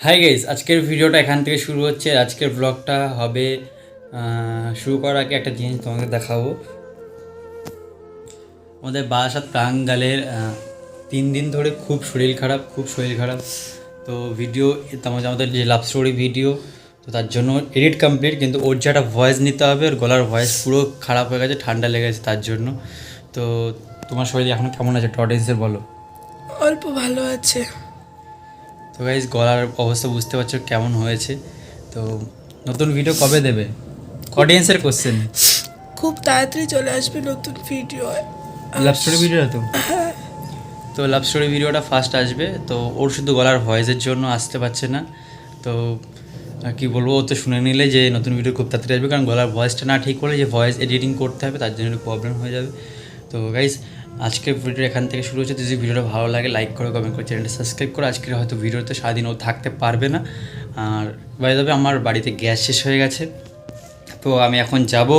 Hi guys আজকের ভিডিওটা এখান থেকে শুরু হচ্ছে। আজকের ব্লগটা হবে শুরু করার আগে একটা জিনিস তোমাকে দেখাবো। আমাদের বাসাত প্রাঙ্গালের তিন দিন ধরে খুব শরীর খারাপ, খুব শরীর খারাপ। তো ভিডিও আমাদের যে লাভ স্টোরি ভিডিও তো তার জন্য এডিট কমপ্লিট কিন্তু ওর যে একটা ভয়েস নিতে হবে ওর গলার ভয়েস পুরো খারাপ হয়ে গেছে, ঠান্ডা লেগেছে তার জন্য। তো তোমার শরীর এখন কেমন আছে অডিয়েন্সের বলো। অল্প ভালো আছে। তো গাইজ গলার অবস্থা বুঝতে পারছ কেমন হয়েছে। তো নতুন ভিডিও কবে দেবে? অডিয়েন্সের কোশ্চেন খুব তাড়াতাড়ি চলে আসবে নতুন ভিডিও লাভ স্টোরি ভিডিও তো? তো লাভ স্টোরি ভিডিওটা ফার্স্ট আসবে। তো ওর শুধু গলার ভয়েসের জন্য আসতে পারছে না। তো কি বলব ও তো শুনে নিলে যে নতুন ভিডিও খুব তাড়াতাড়ি আসবে। কারণ গলার ভয়েসটা না ঠিক করলে যে ভয়েস এডিটিং করতে হবে তার জন্য একটু প্রবলেম হয়ে যাবে। তো গাইজ আজকের ভিডিও এখান থেকে শুরু হচ্ছে। যদি ভিডিওটা ভালো লাগে লাইক করে কমেন্ট করে চ্যানেলটা সাবস্ক্রাইব করে। আজকের হয়তো ভিডিওতে সারাদিন ও থাকতে পারবে না। আর বাইরে আমার বাড়িতে গ্যাস শেষ হয়ে গেছে। তো আমি এখন যাব।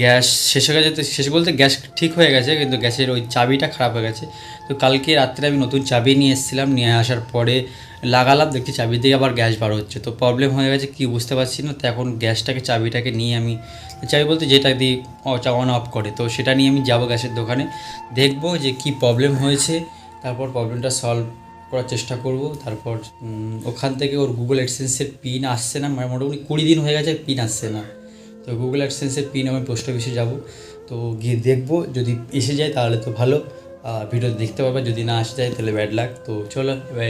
গ্যাস শেষ হয়ে গেছে তো শেষ বলতে গ্যাস ঠিক হয়ে গেছে, কিন্তু গ্যাসের ওই চাবিটা খারাপ হয়ে গেছে। তো কালকে রাত্রে আমি নতুন চাবি নিয়ে এসেছিলাম, নিয়ে আসার পরে লাগালাম, দেখছি চাবি দিয়ে আবার গ্যাস বার হচ্ছে। তো প্রবলেম হয়ে গেছে, কি বুঝতে পারছি না, তো এখন গ্যাসটাকে, চাবিটাকে নিয়ে আমি, চাবি বলতে যেটা দিয়ে অন অফ করে, তো সেটা নিয়ে আমি যাব গ্যাসের দোকানে, দেখব যে কি প্রবলেম হয়েছে, তারপর প্রবলেমটা সলভ করার চেষ্টা করব, তারপর ওখান থেকে ওর গুগল অ্যাডসেন্সের পিন আসছে না মানে মোটামুটি কুড়ি দিন হয়ে গেছে পিন আসছে না। তো গুগল অ্যাডসেন্সের পিন আমি পোস্ট অফিসে যাব। তো গিয়ে দেখব, যদি এসে যায় তাহলে তো ভালো। ভিডিও দেখতে পারবে, যদি না আসে যায় তাহলে ব্যাড লাগ তো চলো, এবার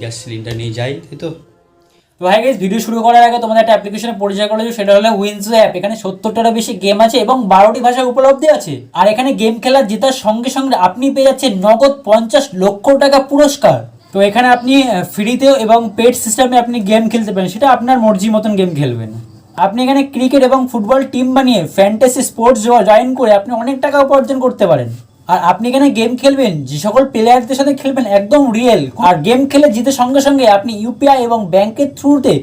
গ্যাস সিলিন্ডার নিয়ে যাই, তাই তো? তো ভাই গাইজ ভিডিও শুরু করার আগে তোমাদের একটা অ্যাপ্লিকেশনে পরিচয় করে দিই সেটা হলো উইনজো অ্যাপ এখানে সত্তরটারও বেশি গেম আছে এবং বারোটি ভাষা উপলব্ধি আছে। আর এখানে গেম খেলার জেতার সঙ্গে সঙ্গে আপনি পেয়ে যাচ্ছেন নগদ পঞ্চাশ লক্ষ টাকা পুরস্কার। তো এখানে আপনি ফ্রিতেও এবং পেড সিস্টেমে আপনি গেম খেলতে পারেন, সেটা আপনার মর্জি মতন গেম খেলবেন। আপনি এখানে ক্রিকেট এবং ফুটবল টিম বানিয়ে ফ্যান্টাসি স্পোর্টস জয়েন করে আপনি অনেক টাকা উপার্জন করতে পারেন। আর আপনি এখানে গেম খেলবেন, যে সকল প্লেয়ারদের সাথে খেলবেন, একদম রিয়েল আর গেম খেলে জিতে সঙ্গে সঙ্গে আপনি ইউপিআই এবং ব্যাংকের থ্রুতে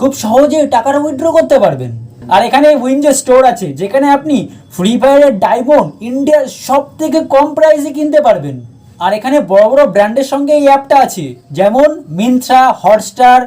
খুব সহজে টাকাটা উইথড্র করতে পারবেন। আর এখানে উইন্ডো স্টোর আছে, যেখানে আপনি ফ্রি ফায়ারের ডায়মন্ড ইন্ডিয়ার সব থেকে কম প্রাইসে কিনতে পারবেন। আর এখানে বড় বড় ব্র্যান্ডের সঙ্গে এই অ্যাপটা আছে, যেমন মিন্ত্রা হটস্টার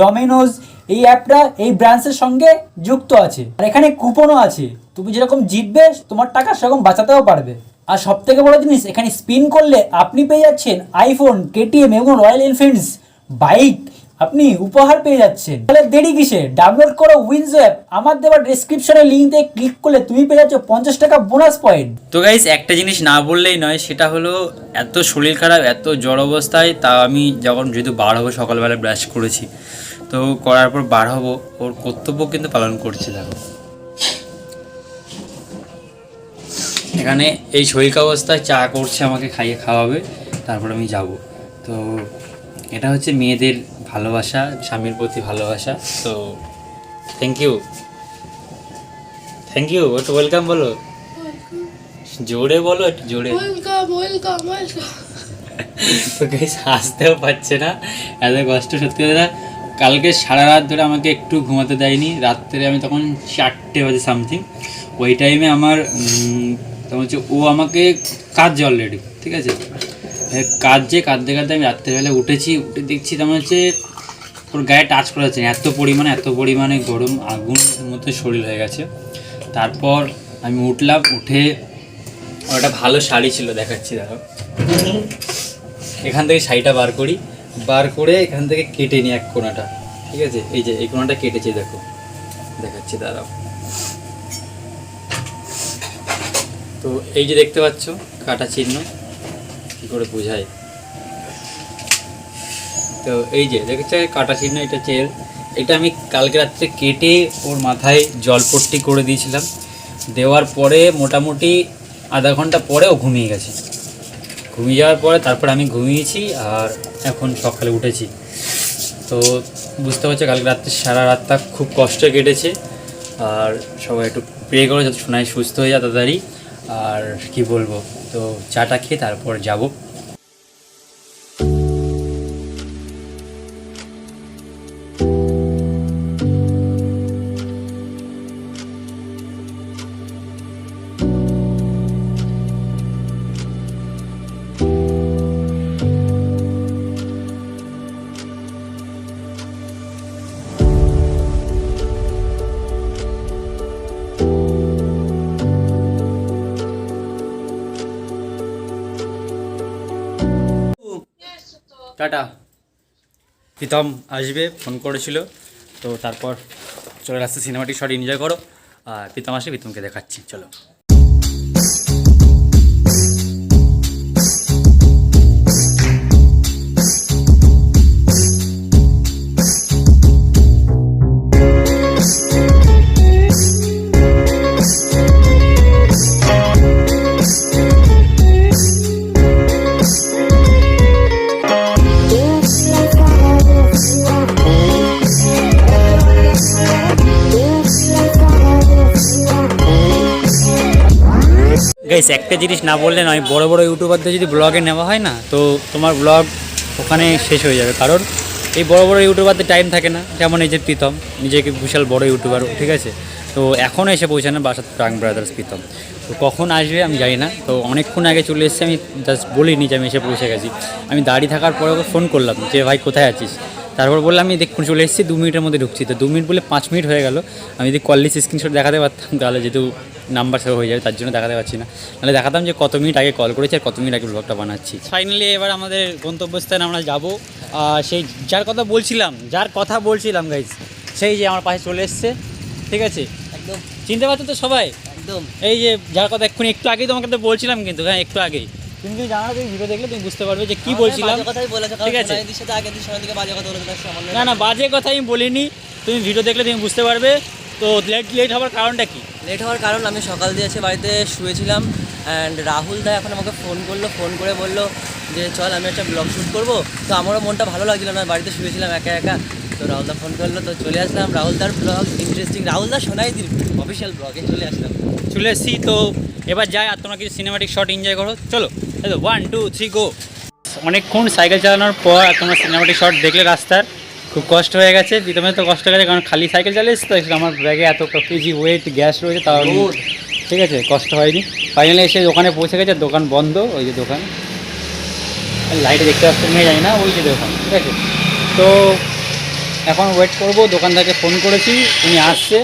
ডমিনোজ এই অ্যাপটা এই ব্রাঞ্চের সঙ্গে যুক্ত আছে। আর এখানে কুপনও আছে। তুমি যেরকম জিতবে, তোমার টাকা সেরকম বাঁচাতেও পারবে। আর সব থেকে বড় জিনিস, এখানে স্পিন করলে আপনি পেয়ে যাচ্ছেন আইফোন কেটিএম এবং রয়্যাল এনফিল্ডস বাইক। আপনি উপহার পেয়ে যাচ্ছেন। তাহলে দেরি কিসে ডাউনলোড করো উইন্স অ্যাপ। আমার দেওয়া ডেসক্রিপশনে লিঙ্কে ক্লিক করলে তুমি পেয়ে যাচ্ছ পঞ্চাশ টাকা বোনাস পয়েন্ট তো গাইস একটা জিনিস না বললেই নয়, সেটা হলো এত শরীর খারাপ, এত জ্বর অবস্থায়, তা আমি যখন যেহেতু বার হব, সকালবেলা ব্রাশ করেছি। তো করার পর বার হব ওর কর্তব্য কিন্তু পালন করছি দেখো। এখানে এই শরীর অবস্থায় চা করছে আমাকে খাইয়ে খাওয়াবে তারপর আমি যাব। তো এটা হচ্ছে মেয়েদের ভালোবাসা স্বামীর প্রতি ভালোবাসা। তো থ্যাংক ইউ থ্যাংক ইউ একটু ওয়েলকাম বলো। জোরে বলো একটু জোরে। তো গাইস হাসতেও পারছে না এত কষ্ট সত্যি কথা। কালকে সারা রাত ধরে আমাকে একটু ঘুমাতে দেয়নি। রাত্রে আমি তখন চারটে বাজে সামথিং ওই টাইমে আমার তখন হচ্ছে ও আমাকে কাঁদছে অলরেডি ঠিক আছে? কাঁদছে, কাঁদতে কাঁদতে আমি রাত্রেবেলা উঠেছি, উঠে দেখছি তেমন হচ্ছে ওর গায়ে টাচ করা যাচ্ছে না। এত পরিমাণে এত পরিমাণে গরম আগুন মতো শরীর হয়ে গেছে। তারপর আমি উঠলাম, উঠে একটা ভালো শাড়ি ছিল, দেখাচ্ছি, দেখো। এখান থেকে শাড়িটা বার করি। বার করে এখান থেকে কেটে নিই এক কোনাটা, ঠিক আছে? এই যে, এই কোনাটা কেটেছে, দেখো। দেখাচ্ছি, দাঁড়াও। তো এই যে দেখতে পাচ্ছ, কাটা চিহ্ন, কি করে বোঝায়? তো এই যে, দেখেছে, কাটা চিহ্ন, এটা এর। এটা আমি কালকে রাত্রে কেটে ওর মাথায় জলপট্টি করে দিয়েছিলাম। দেওয়ার পরে মোটামুটি আধা ঘণ্টা পরে ও ঘুমিয়ে গেছে। ঘুমিয়ে যাওয়ার পরে তারপরে আমি ঘুমিয়েছি আর এখন সকালে উঠেছি। তো বুঝতে পারছ, কালকে রাত্রে সারা রাতটা খুব কষ্টে কেটেছে। আর সবাই একটু প্রে করো, যাতে সোনায় সুস্থ হয়ে যায় তাড়াতাড়ি। আর কি বলব, তো চাটা খেয়ে তারপর যাব। টাটা। প্রীতম আসবে, ফোন করেছিল, তো তারপর চলে আসছে সিনেমাটিক শট এনজয় করো। আর প্রীতম আসে প্রীতমকে দেখাচ্ছি, চলো। গাইস একটা জিনিস না বললে নয়, বড় বড় ইউটিউবারদের যদি ব্লগে নেওয়া হয় না, তো তোমার ব্লগ ওখানে শেষ হয়ে যাবে। কারণ এই বড় বড় ইউটিউবারদের টাইম থাকে না। যেমন এই যে প্রীতম, নিজেকে বিশাল বড় ইউটিউবার, ঠিক আছে? তো এখনও এসে পৌঁছানো বাসার প্রাং ব্রাদার্স প্রীতম। তো কখন আসবে আমি জানি না। তো অনেকক্ষণ আগে চলে এসেছি, আমি জাস্ট বলিনি যে আমি এসে পৌঁছে গেছি। আমি দাঁড়িয়ে থাকার পরে ওকে ফোন করলাম যে, ভাই, কোথায় আছিস? তারপর বললাম, আমি দেখুন চলে এসেছি, দু মিনিটের মধ্যে ঢুকছি। তো দু মিনিট বলে পাঁচ মিনিট হয়ে গেল। আমি যদি কল স্ক্রিনশট দেখাতে পারতাম, তাহলে যেহেতু নাম্বার সেভ হয়ে যাবে তার জন্য দেখাতে পারছি না। নাহলে দেখাতাম যে কত মিনিট আগে কল করেছি আর কত মিনিট আগে ব্লগটা বানাচ্ছি। ফাইনালি এবার আমাদের গন্তব্যস্থানে আমরা যাব। সেই যার কথা বলছিলাম যার কথা বলছিলাম গাইজ সেই যে আমার পাশে চলে এসছে ঠিক আছে? একদম। চিনতে পারছ তো সবাই? একদম। এই যে যার কথা এক্ষুনি একটু আগেই তোমাকে তো বলছিলাম কিন্তু হ্যাঁ একটু আগেই। তুমি যদি জানো তুমি ভিডিও দেখলে তুমি বুঝতে পারবে যে কি বলছিলাম। কথাই বলেছে ঠিক আছে। না না বাজে কথা আমি বলিনি। তুমি ভিডিও দেখলে তুমি বুঝতে পারবে। তো লেট লেট হওয়ার কারণটা কি? লেট হওয়ার কারণ আমি সকাল দিয়ে এসে বাড়িতে শুয়েছিলাম অ্যান্ড রাহুল দা এখন আমাকে ফোন করল ফোন করে বলল যে চল আমি একটা ব্লগ শ্যুট করব। তো আমারও মনটা ভালো লাগছিল না বাড়িতে শুয়েছিলাম একা একা। তো রাহুল দা ফোন করল তো চলে আসলাম। রাহুল দার ব্লগ ইন্টারেস্টিং রাহুল দা সোনাইদির অফিসিয়াল ব্লগে চলে আসলাম। চলে এসেছি তো এবার যাই আর তোমরা কিছু সিনেমাটিক শট এনজয় করো। চলো ওয়ান টু থ্রি গো অনেকক্ষণ সাইকেল চালানোর পর আর তোমরা সিনেমাটিক শট দেখলে রাস্তার। খুব কষ্ট হয়ে গেছে প্রথমে তো কষ্ট হয়ে গেছে কারণ খালি সাইকেল চালিয়েছি তো আমার ব্যাগে এত কেজি ওয়েট গ্যাস রয়েছে তাও ঠিক আছে কষ্ট হয়নি। ফাইনালি এসে দোকানে পৌঁছে গেছে দোকান বন্ধ ওই যে দোকান। লাইটে দেখতে পাচ্ছেন নিয়ে জানি না ওই যে দোকান ঠিক আছে। তো এখন ওয়েট করব দোকানদারকে ফোন করেছি উনি আসছে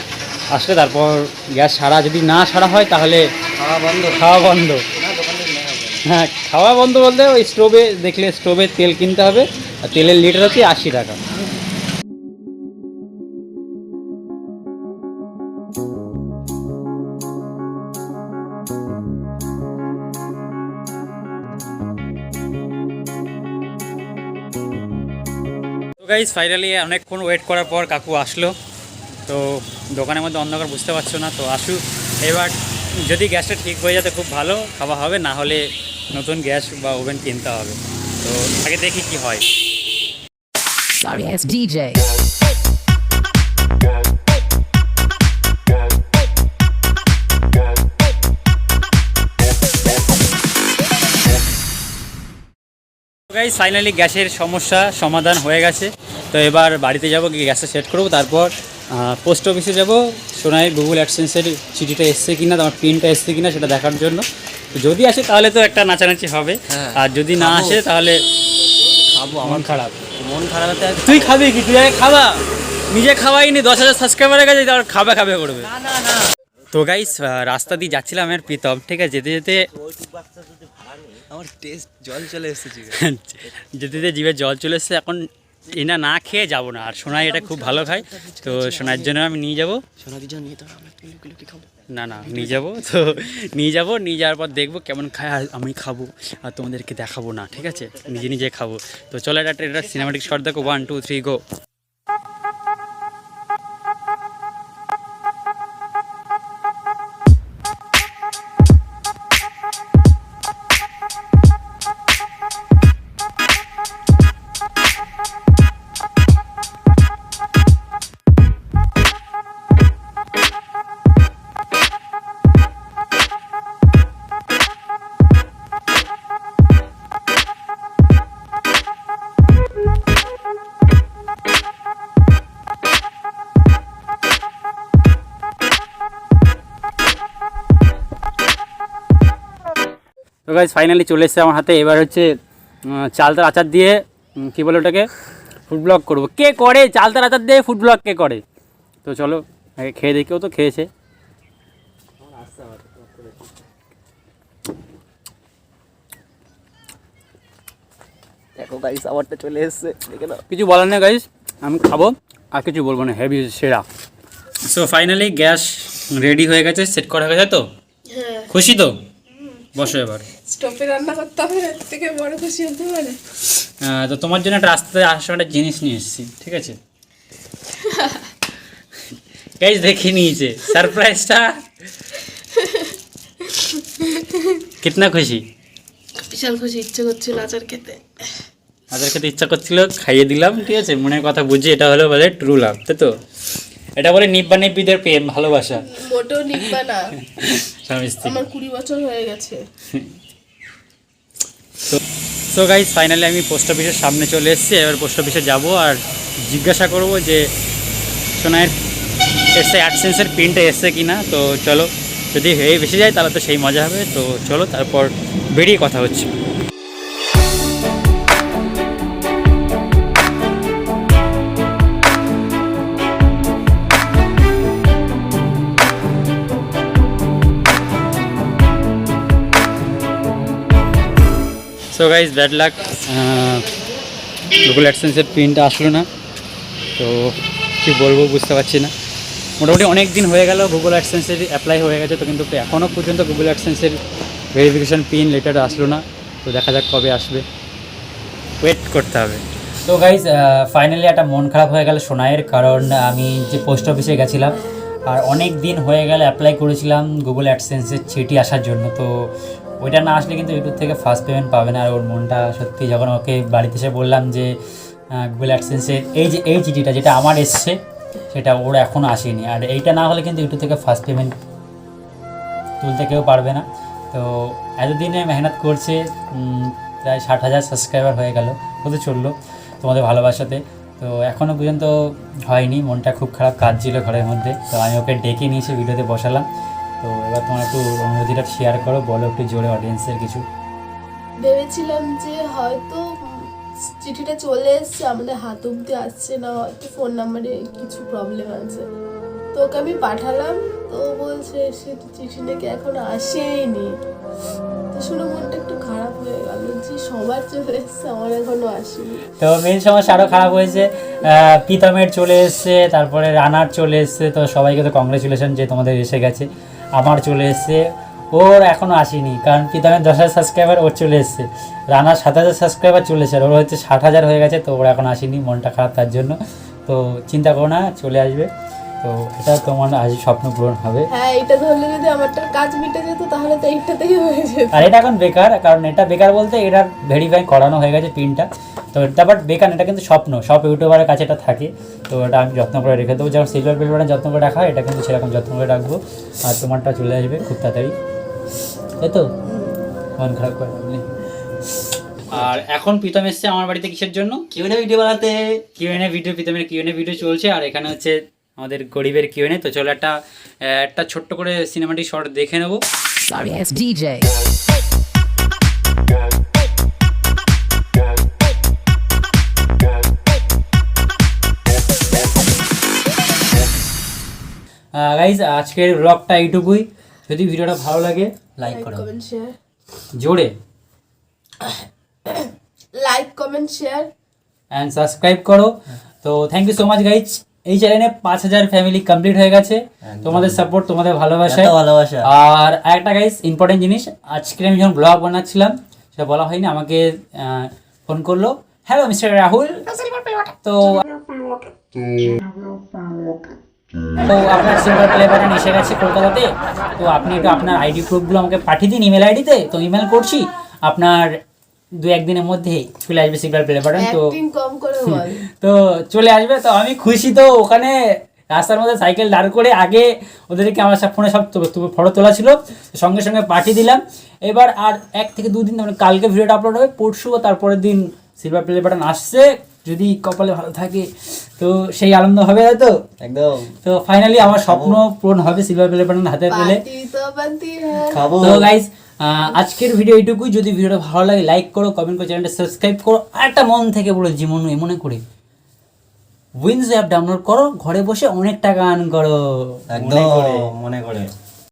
আসলে তারপর গ্যাস সারা যদি না সারা হয় তাহলে খাওয়া বন্ধ। খাওয়া বন্ধ। হ্যাঁ খাওয়া বন্ধ বলতে ওই স্টোভে দেখলে স্টোভে তেল কিনতে হবে আর তেলের লিটার হচ্ছে আশি টাকা। গাইজ ফাইনালি অনেকক্ষণ ওয়েট করার পর কাকু আসলো। তো দোকানের মধ্যে অন্ধকার বুঝতে পারছ না, তো আসুক। এবার যদি গ্যাসটা ঠিক হয়ে যাতে খুব ভালো, খাওয়া হবে, না হলে নতুন গ্যাস বা ওভেন কিনতে হবে। তো আগে দেখি কি হয়। Sorry ass DJ. Guys finally গ্যাসের সমস্যা সমাধান হয়ে গেছে। তো এবার বাড়িতে যাব গিয়ে গ্যাসটা সেট করব তারপর পোস্ট অফিসে যাব। সোনাই গুগল অ্যাডসেন্সের চিঠিটা এসছে কিনা তোমার প্রিন্টটা এসছে কিনা সেটা দেখার জন্য। তো যদি আসে তাহলে তো একটা নাচানাচি হবে। হ্যাঁ। আর যদি না আসে তাহলে খাব আমার খারাপ। মন খারাপ তুই খাবি কি? তুই খাবা। নিজে খাওয়াইনি দশ হাজার সাবস্ক্রাইবারের কাছে আর খাবে খাবে করবে। তো গাইস রাস্তা দিয়ে যাচ্ছিলাম আর প্রীতম ঠিক আছে? যেতে যেতে আমার টেস্ট জল চলে এসেছে। যেতে যেতে জিভে জল চলে এসেছে। এখন এনা না খেয়ে যাব না। আর সোনাই এটা খুব ভালো খায়। তো সোনার জন্য আমি নিয়ে যাব। না না নিয়ে যাব। তো নিয়ে যাব নিয়ে যাওয়ার পর দেখব কেমন খায় আর আমি খাব আর তোমাদেরকে দেখাবো না ঠিক আছে? নিজে নিজে খাব। তো চলো একটা এটা সিনেমাটিক শট দেখো। One two three go guys finally চলে এসেছে আমার হাতে। এবার হচ্ছে চালতার আচার দিয়ে কী বলে ওটাকে? ফুড ব্লগ করব। কে করে? চালতার আচার দিয়ে ফুড ব্লগ কে করে? তো চলো আগে খেয়ে দেখেও তো খেয়েছে। দেখো গাইস আমারটা চলে এসেছে। দেখে নাও। কিছু বলার নেই গাইস আমি খাব আর কিছু বলব না হেভি সেরা। সো ফাইনালি গ্যাস রেডি হয়ে গেছে সেট করা হয়ে গেছে তো? হ্যাঁ। খুশি তো? বসো এবার। স্টোভে রান্না করতে হবে এর থেকে বড় খুশি হতে পারে তো তোমার জন্য একটা রাস্তায় আসার একটা জিনিস নিয়ে এসেছি ঠিক আছে? গাইস দেখে নিয়েছে সারপ্রাইজটা কিতনা খুশি? বিশাল খুশি ইচ্ছে করছিল আচার খেতে। আচার খেতে ইচ্ছা করছিল খাইয়ে দিলাম ঠিক আছে? মনের কথা বুঝি এটা হলো বলে ট্রু লাভ তাই তো? এটা বলে নিব্বা নিব্বিদের প্রেম ভালোবাসা। মোটেও নিকবা না। স্বামী স্ত্রী। আমার কুড়ি বছর হয়ে গেছে। সো গাইজ ফাইনালি আমি পোস্ট অফিসের সামনে চলে এসেছি এবার পোস্ট অফিসে যাব আর জিজ্ঞাসা করব যে সোনায়ের এসে অ্যাডসেন্সের প্রিন্টটা এসছে কি না তো চলো যদি হয়ে বেশি যায় তাহলে তো সেই মজা হবে। তো চলো তারপর বেরিয়ে কথা হচ্ছে। So guys bad luck Google অ্যাডসেন্সের প্রিন্টটা আসলো না। তো কী বলব বুঝতে পারছি না। মোটামুটি অনেক দিন হয়ে গেল গুগল অ্যাডসেন্সের অ্যাপ্লাই হয়ে গেছে, তো কিন্তু এখনও পর্যন্ত গুগল অ্যাডসেন্সের ভেরিফিকেশান পিন লেটার আসলো না। তো দেখা যাক কবে আসবে। ওয়েট করতে হবে। তো গাইজ ফাইনালি একটা মন খারাপ হয়ে গেল সোনাইয়ের, কারণ আমি যে পোস্ট অফিসে গেছিলাম, আর অনেক দিন হয়ে গেলে অ্যাপ্লাই করেছিলাম গুগল অ্যাডসেন্সের চিঠি আসার জন্য। তো ওইটা না আসলে কিন্তু ইউটিউব থেকে ফার্স্ট পেমেন্ট পাবে না। আর ওর মনটা সত্যি যখন ওকে বাড়িতে এসে বললাম যে গুগল অ্যাডসেন্সের এই যে, এই চিঠিটা যেটা আমার এসছে, সেটা ওর এখনও আসেনি। আর এইটা না হলে কিন্তু ইউটিউব থেকে ফার্স্ট পেমেন্ট তুলতে কেউ পারবে না। তো এতদিনে মেহনত করছে প্রায় ষাট হাজার সাবস্ক্রাইবার হয়ে গেল হতে চলল তোমাদের ভালোবাসাতে। তো এখনও পর্যন্ত হয়নি, মনটা খুব খারাপ কাজ ছিল ঘরের মধ্যে। তো আমি ওকে ডেকে নিয়ে এসে ভিডিওতে বসালাম। তো এবার তোমার একটু অনুভূতিটা শেয়ার করো বলো একটু জোরে অডিয়েন্সের কিছু। ভেবেছিলাম যে হয়তো চিঠিটা চলে এসছে আমাদের হাত অব্দি আসছে না হয়তো ফোন নাম্বারে কিছু প্রবলেম আছে। তো ওকে আমি পাঠালাম তো বলছে সে চিঠি নাকি এখন আসেনি। তো শুনে মনটা একটু খারাপ হয়ে গেল যে সবার চলে এসছে আমার এখনও আসেনি। তো মেন সমস্যা আরও খারাপ হয়েছে প্রীতমের চলে এসছে তারপরে রানার চলে এসছে তো সবাইকে তো কংগ্রেচুলেশন যে তোমাদের এসে গেছে। আমার চলে এসছে। ওর এখনও আসেনি, কারণ কি তাহলে দশ হাজার সাবস্ক্রাইবার ওর চলে এসছে। রানার সাত হাজার সাবস্ক্রাইবার চলে এসছে ওর হচ্ছে ষাট হাজার হয়ে গেছে, তো ওর এখন আসেনি, মনটা খারাপ তার জন্য। তো চিন্তা করো না, চলে আসবে। তো এটা তোমার আজ স্বপ্ন পূরণ হবে। হ্যাঁ এটা ধরলে যদি আমারটার কাজ মিটে যেত তাহলে তো এইটাতেই হয়ে যেত। আর এটা এখন বেকার কারণ এটা বেকার বলতে এটা ভেরিফাই করানো হয়ে গেছে পিনটা। তো এটা বাট বেকার এটা কিন্তু স্বপ্ন সব ইউটিউবারের কাছে এটা থাকে। তো এটা আমি যত্ন করে রেখে দেবো। যেমন সিলভার বিল বাটন যত্ন করে রাখা এটা কিন্তু সেরকম যত্ন করে রাখব। আর তোমারটা চলে আসবে খুব তাড়াতাড়ি। তাই তো? মন খারাপ করে। আর এখন প্রীতম এসছে আমার বাড়িতে কিসের জন্য? কিউনে ভিডিও বানাতে। কিউএনএ ভিডিও প্রীতমের কিউএনএ ভিডিও চলছে। আর এখানে হচ্ছে আমাদের গরিবের কিউএনএ তো চলো একটা একটা ছোট্ট করে সিনেমাটিক শর্ট দেখে নেব। গাইজ আজকের ব্লগটা এইটুকুই। যদি ভিডিওটা ভালো লাগে লাইক করো। জোরে। Like comment share and subscribe করো। তো thank you so much guys এই চ্যানেলে পাঁচ হাজার ফ্যামিলি কমপ্লিট হয়ে গেছে। তোমাদের সাপোর্ট তোমাদের ভালোবাসায় এত ভালোবাসা। আর একটা গাইস ইম্পর্টেন্ট জিনিস আজকে আমি যখন ব্লগ বানাচ্ছিলাম সেটা বলা হয়নি আমাকে ফোন করল। Hello mister Rahul. তো তো আপনার সিলভার প্লে বাটন এসে গেছে কলকাতাতে। তো আপনি একটু আপনার আইডি প্রুফগুলো আমাকে পাঠিয়ে দিন ইমেল আইডিতে তো। ইমেল করছি আপনার দু একদিনের মধ্যে চলে আসবে সিলভার প্লে বাটন তো কম করে তো চলে আসবে তো আমি খুশি তো ওখানে রাস্তার মধ্যে সাইকেল দাঁড় করে আগে ওদেরকে আমার সব ফোনে সব ফটো তোলা ছিল সঙ্গে সঙ্গে পাঠিয়ে দিলাম। এবার আর এক থেকে দুদিন মানে কালকে ভিডিওটা আপলোড হবে পরশু ও তারপরের দিন সিলভার প্লে বাটন আসছে যদি কপালে ভালো থাকে তো সেই আনন্দ হবে তাই তো একদম। তো ফাইনালি আমার স্বপ্ন পূরণ হবে সিলভার প্লে বাটন হাতে পেলে। খাব। তো গাইজ আজকের ভিডিও এইটুকুই। যদি ভিডিওটা ভালো লাগে লাইক করো কমেন্ট করো চ্যানেলটা সাবস্ক্রাইব করো আর একটা মন থেকে বলো জীবন মনে করে। উইন্স অ্যাপ ডাউনলোড করো ঘরে বসে অনেক টাকা আর্ন করো। একদম মনে করে।